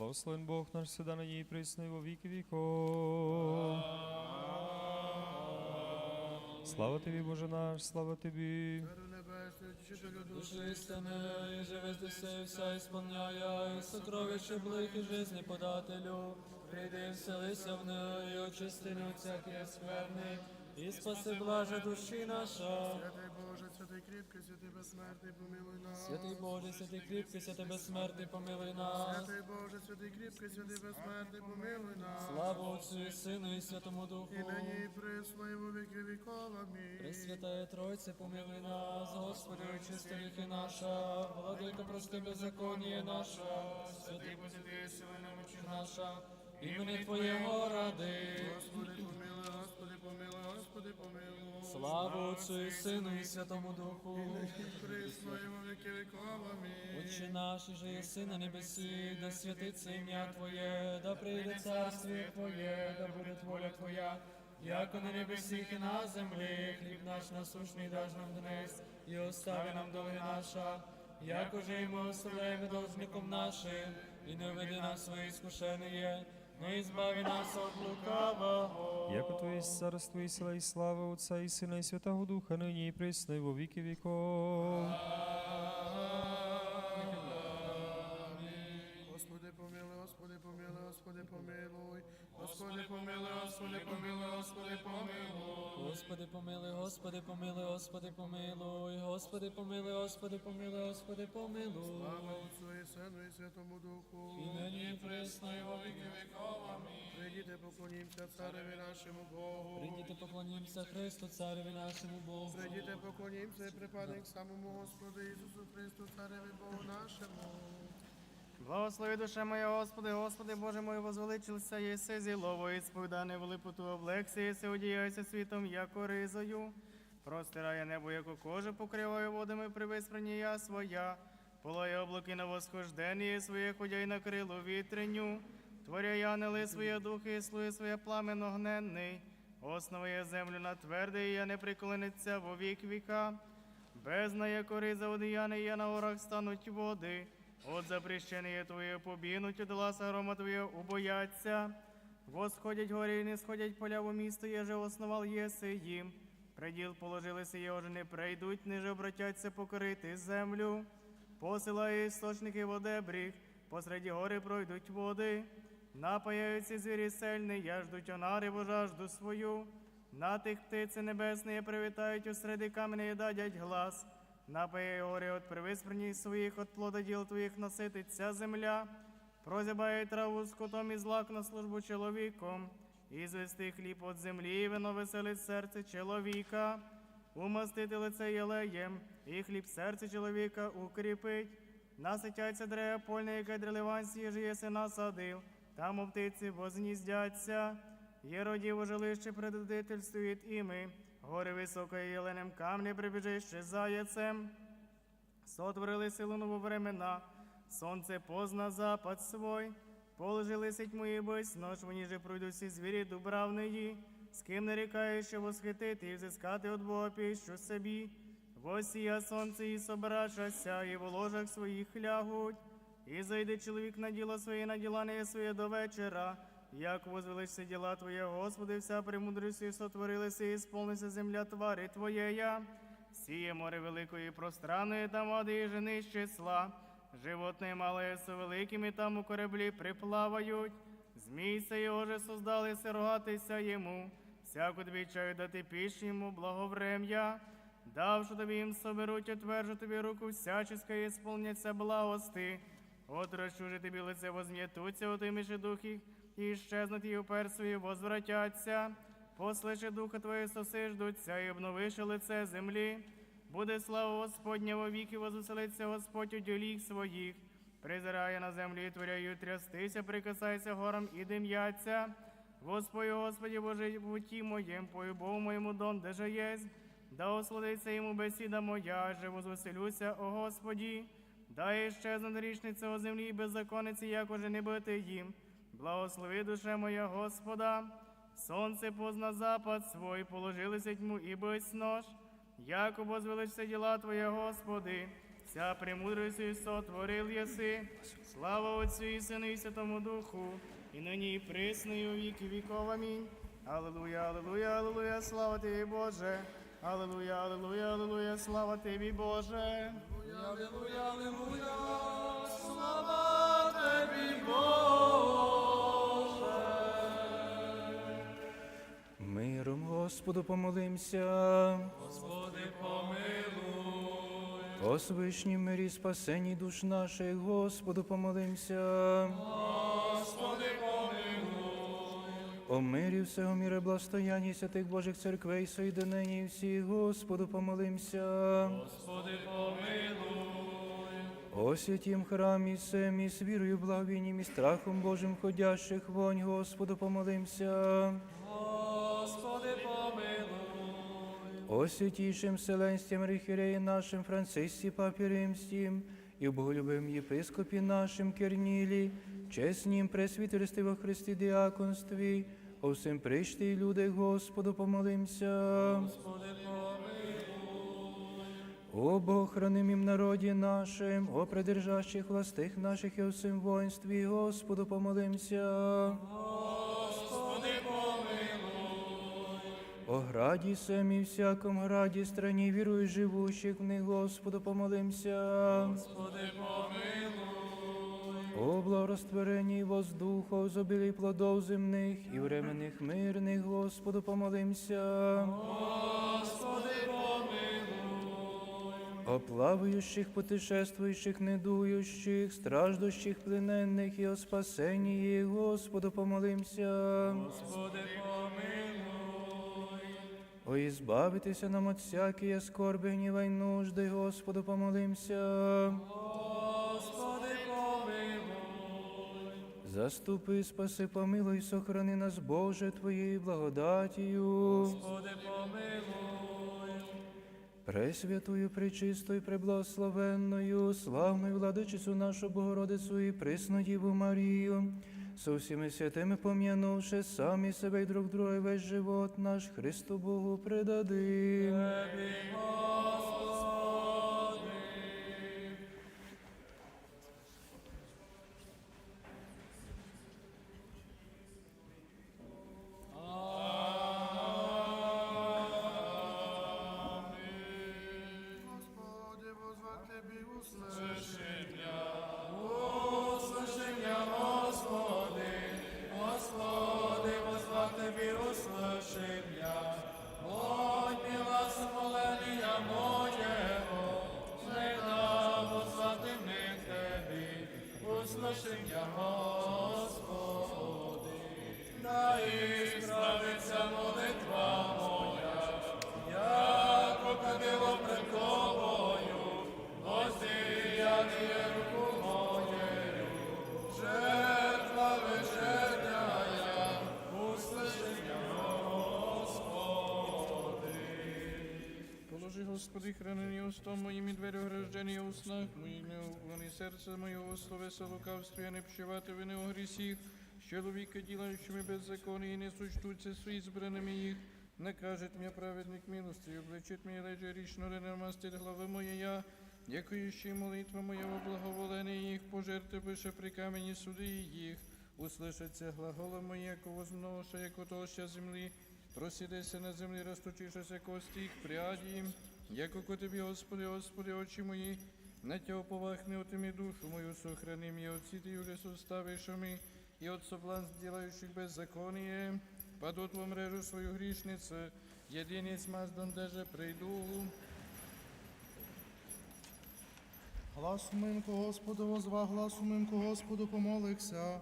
Благословен Бог наш всегда на ней присно и во веки веков. Слава Тобі, Боже наш, слава Тобі. Души истины, живе здесь вся исполняя, сокровище блики жизни подателю. Прийди, вселися в неї, очисти всякий скверний, і спаси блаже душі наша. святий Боже, святий кріпкий, святий безсмертний, помилуй нас. Святий Боже, святий кріпкий, святий безсмертний, помилуй нас. Святий Боже, святий кріпкий, святий безсмертний, помилуй нас. Слава Отцю і Сину і Святому Духу. І нині і присно, і во віки віков. Амінь. Пресвятая Тройце, помилуй нас, Господи, очисти віки наша, владика прости беззаконніє наша, святий посвяти сили немочі наша, імені Твоєго ради. Господи, помилуй, Господи, помилуй, Господи, помилуй. Слава Отцю і Сину і Святому Духу. І присно, і во віки віков. Амінь. Отче наш, же єси на небесі, да святиться ім'я Твоє, да прийде царствіє Твоє, да буде воля Твоя, яко на небесіх і на землі, хліб наш насущний даж нам днес, і остави нам долги наша, як уже і ми оставляємо должником нашим, і не веди нас в своє іскушення, но избави збави нас от лукавого. Яко Твоє царство і сила і слава Отца, і Сина і Святого Духа, нині і присно і во віки віков. Господи, помилуй, Господи, помилуй, Господи, помилуй. Господи, помилуй, Господи, помилуй, Господи, помилуй. Господи помилуй, Господи помилуй, Господи помилуй, Господи помилуй, Господи помилуй, Господи помилуй. Слава Отцу і Сину і Святому Духу. І нині присно, і во віки віков. Амінь. Прийдіте, поклонімося цареві нашому Богу. Прийдіте, поклонімося Христу, цареві нашому Богу. Прийдіте, поклонімося і припадемо к самому Господу Ісусу Христу, цареві Богу нашому. Благослови душа моя, Господи, Господи, Боже мой, возвеличился єси зілово, і сповідане в липоту облекси, єси одіяйся світом, яко ризою. Простирає небо, яко кожу, покриває водами при я своя. Полає облаки на восхождення своє, ходяй на крило вітреню. Творя янели своє духи, і слує своє пламен огненний. Основує землю на тверде, і я не приколениться во вік віка. Бездна, яко риза одіяне, я на горах стануть води. От запрещення Твоє побінуть, от гласа грома Твоє убояться. Восходять горі і не сходять поля в місто, єже основал єси їм. Приділ положилися його ж не прийдуть, ниже обратяться покорити землю. Посилає істочники водебріг, посереді гори пройдуть води. Напаяються звірі сельні, я ждуть онари, жажду свою. На тих птиці небесні привітають у середи камені дадять глас. Напає гори от привиспрені своїх, от плода діл твоїх насититься земля. Прозябає траву з котом і злак на службу чоловіком. І звести хліб от землі, і вино веселить серце чоловіка. Умастити лице єлеєм, і хліб серце чоловіка укріпить. Наситяться дерева польне, яке дрелеванські ж єси насадив, там у птиці возніздяться. Є родів у жилище предодительствують і ми, гори високої єленем камні прибіжище заяцем. Сотворили силу нововремена, сонце позна запад свой, положили сеть мої бось, нож вони же пройдуть всі звірі дубравної, з ким не рікаєш, що восхитити і взискати от Бога піщу собі. Восія сонце і собрашася, і в ложах своїх лягуть. І зайде чоловік на діло своє, на діла не своє до вечора. Як возвеличся діла Твоє, Господи, вся премудрістю сотворилися і сповниться земля твари Твоєя. Сіє море великої і пространної, там води і жени з числа. Животне мале со великими там у кораблі приплавають. Змійся його же создалися рогатися йому. Всяку тобі чаю дати піш йому благоврем'я. Давши тобі їм соберуть, отвержу тобі руку всяческа і сповняться благости. Отрощу же тобі лице возм'ятуться, отиміши духи, і щезнуть і упер свої возвратяться. Послиши духа Твоє сосиждуться, і обновиши лице землі. Буде слава Господня во віки, возвеселиться Господь у діліх своїх. Призирає на землю і творяю трястися, прикасайся горам і дим'яться. Господи, Господи, Боже, в уті моєм, пою Богу моєму дом, де же єсть. Да осладиться йому бесіда моя, же возвеселюся, о Господі. Дай щезне річниця о землі і беззаконниці, як уже не бити їм. Благослови душе моя Господа. Сонце позна запад свой, положилися тьму і без нож. Як возвеличся діла Твоє, Господи, вся премудрості сотворив єси. Слава Отцю і Сину і Святому Духу, і нині і у віки віков. Амінь. Аллилуйя, аллилуйя, аллилуйя, слава тобі, Боже. Аллилуйя, аллилуйя, аллилуйя, слава тобі, Боже. Аллилуйя, аллилуйя, слава тобі, Миром Господу помолимся. Господи, помилуй. О свишнім мирі спасенні душ наших, Господу помолимся. Господи, помилуй. О мирі всього міра благостоянні святих Божих церквей, соєдинені всіх, Господу помолимся. Господи, помилуй. О святім храмі семі, з вірою, благовінням і страхом Божим ходящих вонь, Господу помолимся. О святійшим Вселенстям Рихіреї нашим Францисці Папі Римським і в боголюбим єпископі нашим Кернілі, чеснім пресвітерстві во Христі діаконстві, о всім прийшти люди, Господу помолимся. Господи, помилуй. О Богохранимім народі нашим, о придержащих властих наших і о всім воїнстві, Господу помолимся. О граді семі, всяком граді, страні віруй живущих в них, Господу помолимся. Господи, помилуй. О благорозтворенні воздухов, зобілій плодов земних і временних мирних, Господу помолимся. Господи, помилуй. О плаваючих, путешествуючих, недуючих, страждущих, плененних і о спасенні їх, Господу помолимся. Господи, помилуй. О ізбавитися нам от всякої скорби, гніва й нужди, Господу помолимся. Господи, помилуй. Заступи, спаси, помилуй, сохрани нас, Боже, Твоєю благодатію. Господи, помилуй. Пресвятую, пречистою, преблагословенною, славною владичицю нашу Богородицю і присну Діву Марію, со всіми святими пом'янувши самі себе і друг друга, весь живот наш Христу Богу предадим. Господи, хранені устом моїм і двері ограждені у снах моїх, не уклони серце моєго словеса лукавстві, а не вщивати вини у грісіх, чоловіка, ділаючими беззаконні, і не сучтуться свої збраними їх. Накажет мені праведник милості, обличить мені лежа річно, не намастить глави моєя, дякуючи молитва моя во благоволення їх, пожерти пише при камені суди їх. Услышаться глагола мої, як возноша, як отоща землі, просідеся на землі, розточишася кості їх пряді, як ко тобі, Господи, Господи, очі мої, на тя повахни отими душу мою, сохрани мені, от сіти уже составишами, и от соблазн делающих беззаконие, падут во мрежу свою грешницу, единиц маз даже прийду. Гласу ко Господу возва, гласу ко Господу помолився.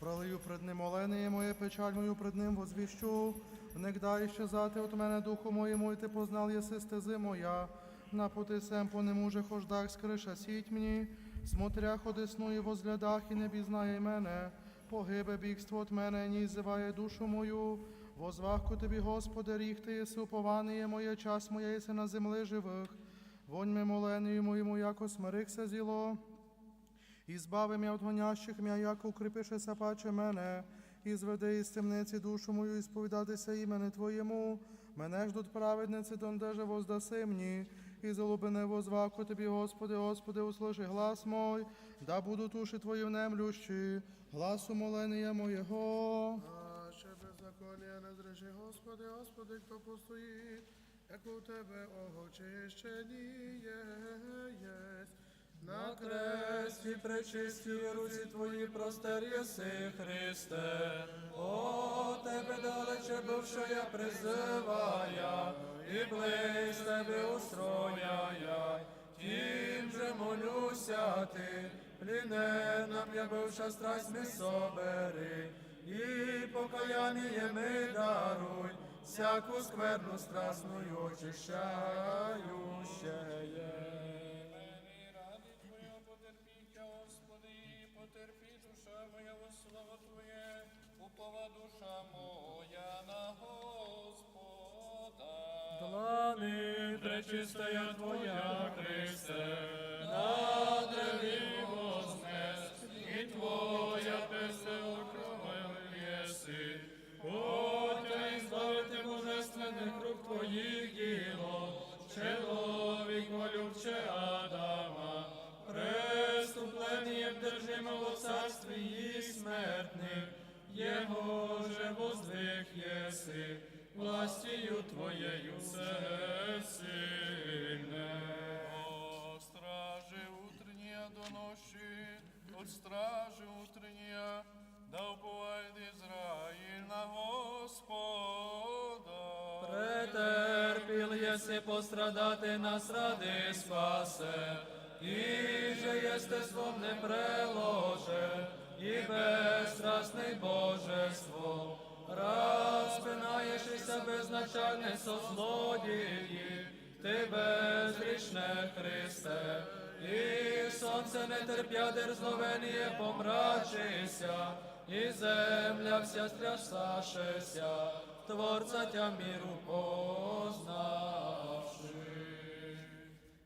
Пролию пред ним оленеє моє, печаль мою пред ним возвіщу. Внегдай щезати от мене духу моєму, і ти познал єси стези моя. На пути сем по нему же хождах скриша сіть мені. Смотря ходисну і возглядах, і не бізнає мене. Погибе бігство от мене, ні зиває душу мою. Возвахку тобі, Господи, ріг ти єси упований моє, час моє єси на земли живих. Вонь ми моленою моєму, яко смирихся зіло. І збави м'я от гонящих м'я, яко укріпишеся паче мене, і зведи із темниці душу мою, і сповідатися імене Твоєму. Мене ждуть праведниці, дондеже воздаси мені, і залубине возваку Тобі, Господи, Господи, услыши глас мой, да будуть уші Твої внемлющі, глас умолення моєго. Наше беззаконня не зреши, Господи, Господи, хто постоїть, як у Тебе огочищені єсть. На кресті пречисті руці Твої простер єси, Христе. О, Тебе далече бивши я призивая, і близь Тебе устрояя. Тим же молюся Ти, пліненам я бивша страсть ми собери, і покаяння ми даруй, всяку скверну страстную очищающее. Пречистая Твоя, Христе, на древі вознес, і Твоя песел єси. Хотя избавити божественних рук Твоїх діло, чоловік молюбче Адама, преступлением держимо во царстві їх смертних, Его же воздвиг єси, властью Твоєю всесильне. О, стражи утренняя до ночи, от стражи утренняя, да уповает Израиль на Господа. Претерпіл єси пострадати нас ради спасе, і же єстеством не преложе, і безстрастний божество. Розпинаєшся безначальне со злодії, ти безгрішне Христе, і сонце не терпя дерзновеніє помрачися, і земля вся стрясашеся, Творця тя міру познавши.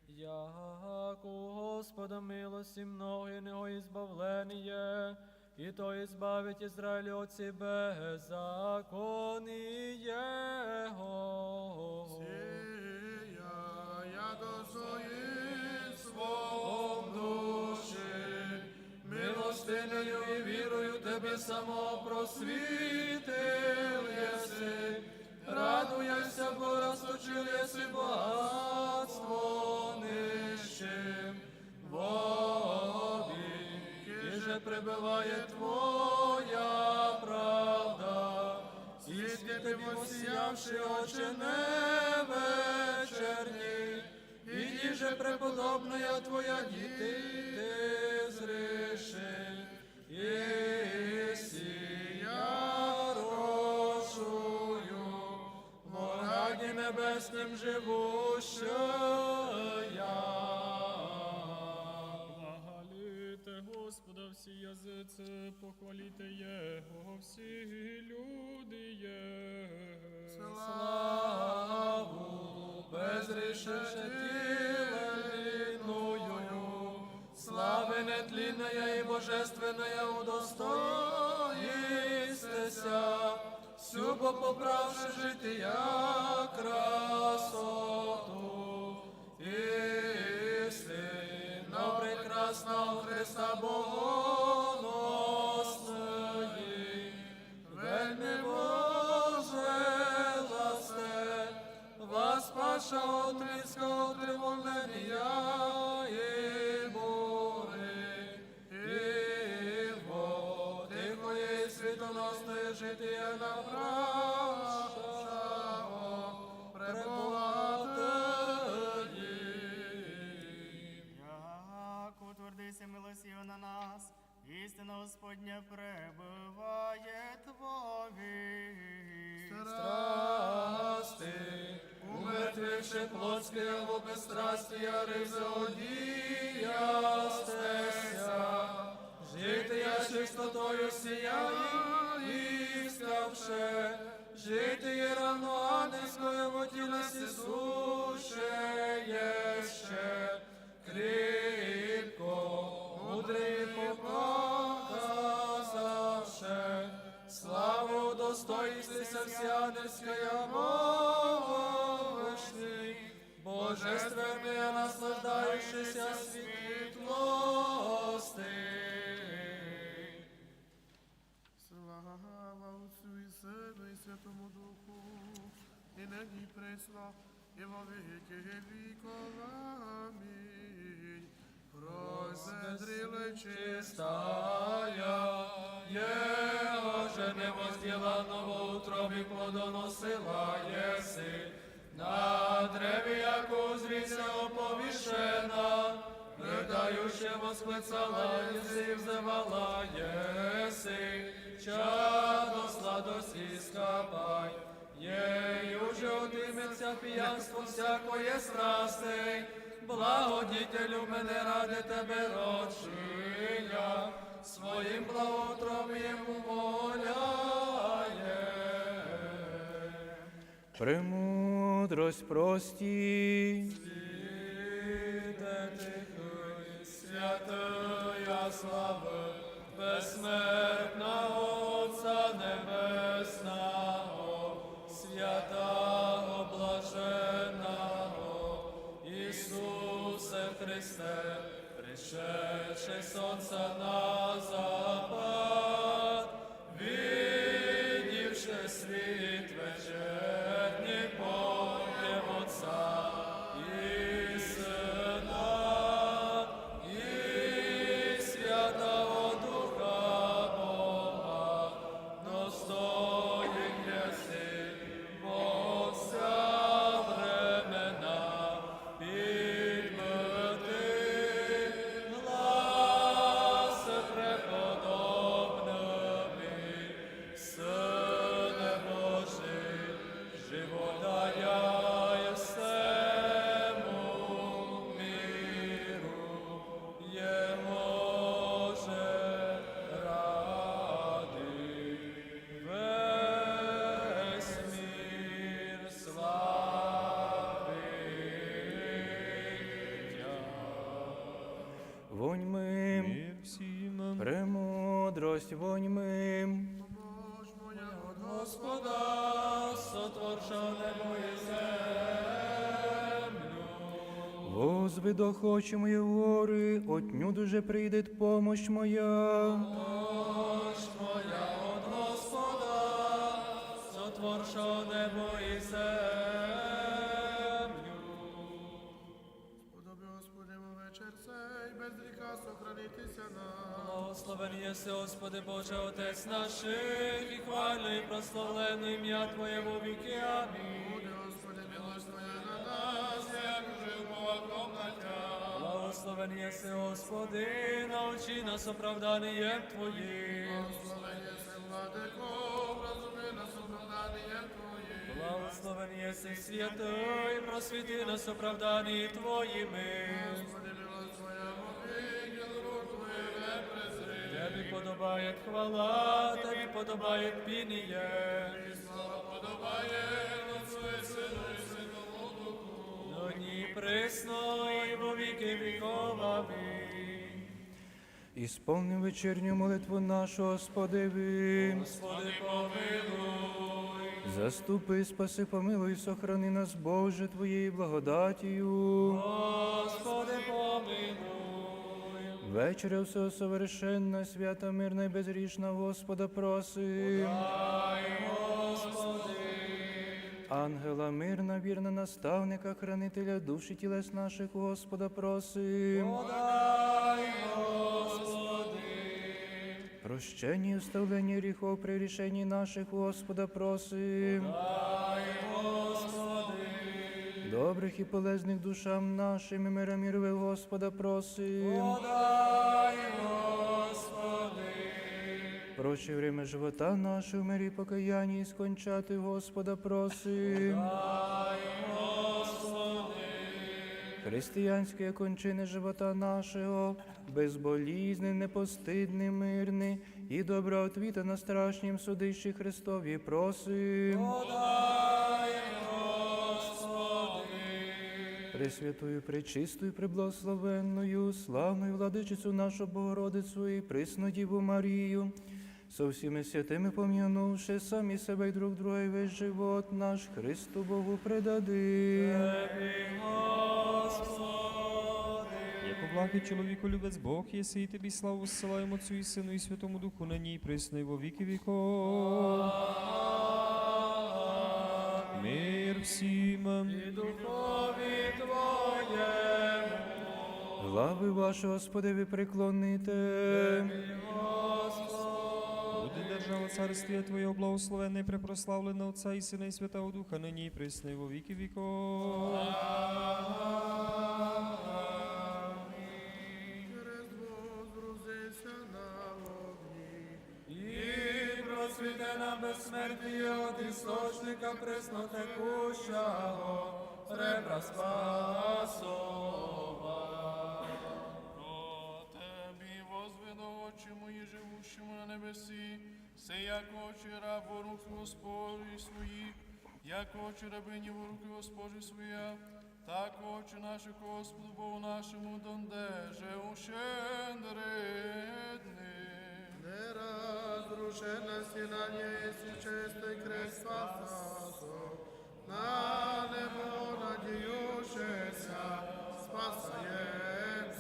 Як у Господа милості многі него избавление, і то избавить Израиль от себе беззакониего. Сія, я до своїх Бог душі, милостинею і вірою тебе само просвітив єси. Радуйся, же прибиває твоя правда. І світи посіявши очі не вечерні, і ніже преподобная твоя діти ти зріши, і сія рощую, в раді небесним живущая. Язиці, похваліте Його всі люди Є. Славу безрішеше тіленою, слави нетлінная і божественная удостоїстеся, всюбо поправши життя красоту. Істинно прекрасного Христа Богоносної, вас паша от людського триволення і бури, і во тихої світоносної життя напрашаво пребувати. Як утвердися милосію на нас, істина Господня пребуває Твові. страсти, умертвивши плотське во безстрастія ризодіястеся, жити я чистотою сіяє, іскавше, жити є равно ангельською во тілесі суше єще, кріпко, мудрий показавше, славу достоїстися вся мощний, бо божественне, наслаждаючися світлости. Слава Отцю і Сину і Святому Духу, і нині пресно, і во віки віков. Амінь. Проздріли чистая, Его же невозділаного утробі плодоносила єси, на древі, яку зріця оповішена, Ридающе восклицала єси, взивала єси, чадо сладості скапай, Єю же отиметься п'янство всякої страсти, благодітелю мене ради тебе рочия, своїм благотробієм умоляє. Премудрость прості. Світе тихий, святая слава, безсмертного Отця Небесного, святого блаженного, Ісусе Христе, пришедший сонця на запад, видівши світ вечерній премудрость воньмим. Бож моя от Господа, сотворша небо і землю. Возвидо хоче мої гори, отнюдь уже прийде помощь моя. Єси, Господи Боже, Отець наших, і хвально і прославлено ім'я Твоє во віки. Амінь. Буде, Господи, милость Твоя на нас, як жив Богом. Благословен єси, Господи, научи нас оправданням Твоїм. Благословення се, владико, розуми нас оправданням Твоїм. Благословен єси, святий, просвіти нас оправдані Твоїми. Господи, подобає хвала, Тобі подобає пініє. І слава подобає Отцу і Сину і Святому Духу. Нині присно і во віки віков. Амінь. Ісполни вечірню молитву нашу, Господи. Господи, помилуй. Заступи, спаси, помилуй, сохрани нас, Боже, Твоєю благодатію. Господи, помилуй. Вечеря всього совершенна, свята, мирна і безрішна, Господа просим. Ангела мирна, вірна наставника, хранителя душі тілес наших, Господа просим. Подай, Господи. Прощення і вставлення гріхов при рішенні наших, Господа просим. Дай, Господи. Добрих і полезних душам нашим і мира мірове, Господа просим. Подай, Проче время живота нашого в мирі покаяння і скончати, Господа просим. Дай, Господи. Християнське кончини живота нашого, безболізний, непостидний, мирний і добра отвіта на страшнім судищі Христові просим. Подай. Пресвятую, пречистою, преблагословенною, славною владичицю нашу Богородицю і присну Діву Марію, со всіми святими пом'янувши самі себе й друг друга, і весь живот наш Христу Богу предадим. Тебі, благий чоловіку любець Бог, єси і тобі славу зсилаємо Отцю і Сину і Святому Духу, нині і присно, і во віки віков. Мир всім. Духові Твоєму, Глави ваші, Господи, преклоните. Буде держава царствія Твоє, благословенне і препрославлене Отця і Сина і Святого Духа, нині і присно, і во віки віков. І просвіте нам безсмертіє от істочника преснотекущого, ребра Спасова. О Тебі возведу очі мої живущому на небесі, все як очі раб у руки Господі свої, як очі рабині в руки Господі своя, так очі наші Господу Богу нашому дондеже ущендридни. Неразрушена стіна єсі чистий крест спасасо, на небо надіючися, спасаємся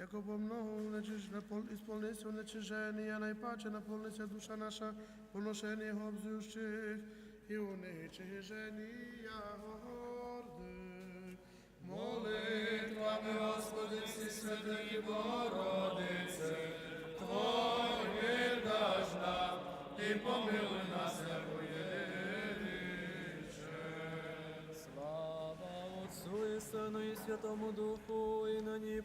Яко по многу нечиж, напол- ісполнися уничиження, найпаче наповниться душа наша, поношення його обзющих і уничиження гордих. Молитвами, Господи, всі святої Богородице, Твой мир даж нам, і помилуй і Сину і Святому Духу, і нині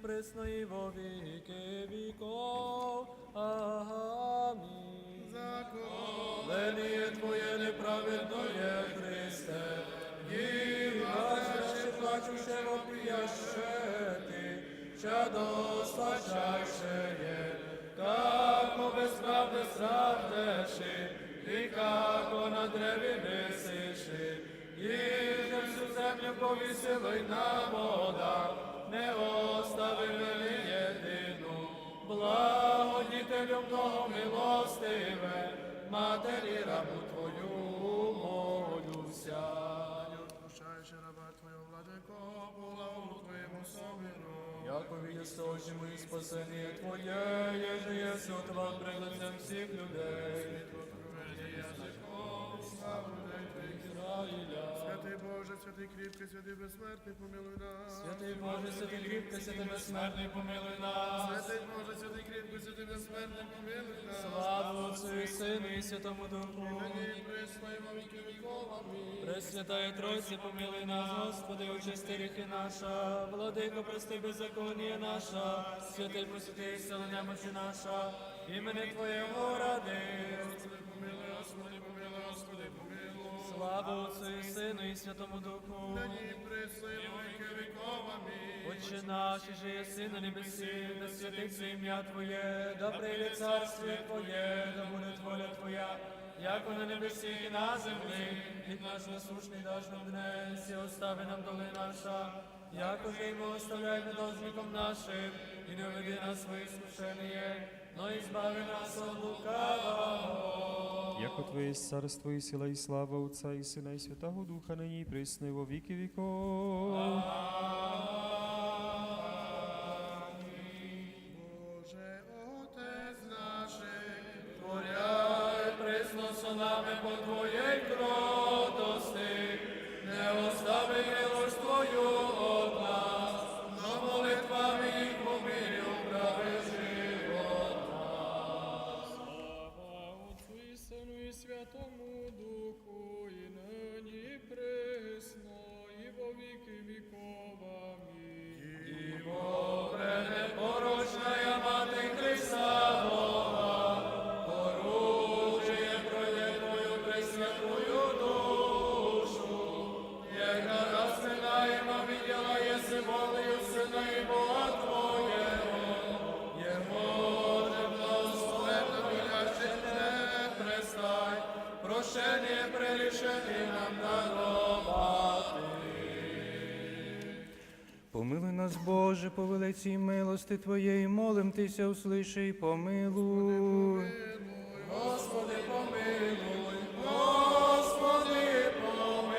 і во віки віков. Амінь. Леліє Твоє неправедноє, Христе, і ваше плачуще вопиящети, чадо слащайшее, како безправде страждеши, і како на древі висиши, же всю землю повісили на водах, не остави мені єдину, благодітелю много милостиве, матері рабу Твою молюся. Прощаєш раба Твого владико, полаву Твоєму собіру. Яко видя очі мої спасення Твоє, єже є сотва пред лицем всіх людей. Ізраїля. Святий Боже, святий кріпкий, святий безсмертний, помилуй нас. Святий Боже, святий кріпкий, святий безсмертний, помилуй нас. Святий Боже, святий кріпкий, святий безсмертний, помилуй нас. Славу Отцю і Сину і Святому Духу. Пресвятая Тройці, помилуй нас, Господи, очисти гріхи наша, владико, прости беззаконія наша, святий посвяти селення мочі наша, імени Твоєго ради. Господи, помилуй, Господи, помилуй, Слава Отцю і Сину і Святому Духу. Нині во віки віков. Амінь. Отче наш, же єси на небесі, да святиться ім'я Твоє, да прийде царствие Твоє, да буде воля Твоя, як на небесі і на землі, хліб наш насушний даш нам днес, і остави нам доли наша, як уже й ми оставляємо должником нашим, і не веди нас в свої скушення, но і збави нас от лукавого. Яко Твоє царство і сила і слава Отця і Сина і Святого Духа, нині і присни во віки віков. Боже, Отець наших, Творяй присно сонами по Твоєї Духу, і нині і і во віки віков. нас, Боже, по велицій милости Твоєї, молим Тися, услиши і помилуй. Господи, помилуй, Господи, помилуй.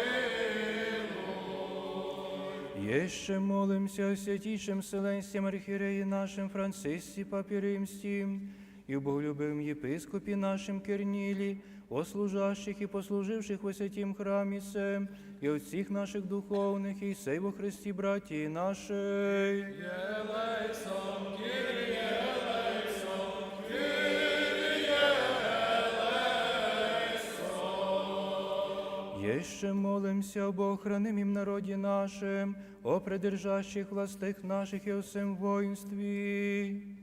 Єще молимся о святішим селенстям архіреї нашим Францисі Папі Римським і в єпископі нашим Кернілі, о служащих и послуживших во святім храмі сем, и от всех наших духовных и сей во Христі, Христе братья нашей. Еще молимся об охранимом народе нашем, о придержащих властях наших и о всем воинстве.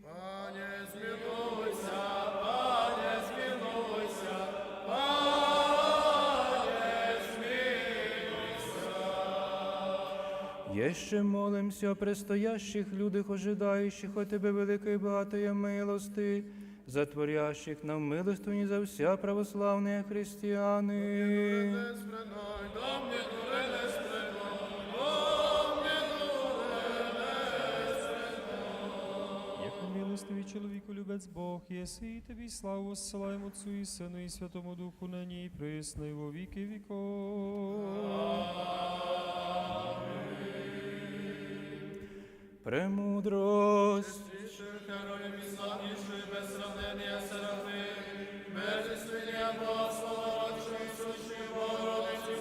Еще молимся о предстоящих людях, ожидающих от Тебе великої багатої милости, затворящих нам милостині за вся православні християни. милостивий чоловіку любець Бог, єси і тобі славу воссилаємо Отцу і Сину і Святому Духу нині і присно і во віки віков. Премудрость. Героям і славнішої без сравнення Серафим, без істиння Богослова, родшої сущої Богородиці.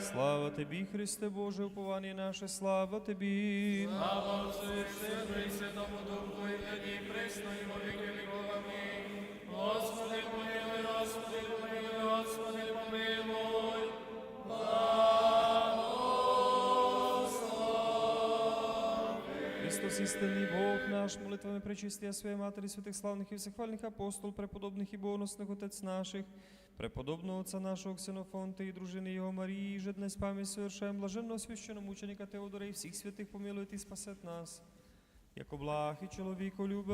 Слава тобі, Христе Боже, уповання наше, слава тобі. Слава Отцю і Святому Духу, і нині, присно, і во віки. Господи, помилуй, Господи, помилуй, Господи, помилуй. Христос истинный Бог наш, молитвами пречистия Своей Матери, святых славных и всехвальных апостол, преподобных и бонусных Отец наших, преподобного Отца нашего Ксенофонта и дружины Его Марии, же днес пам'ять совершаем блаженного священномученика Теодора и всех святых помилует и спасет нас. Яко благ и чоловіко любець.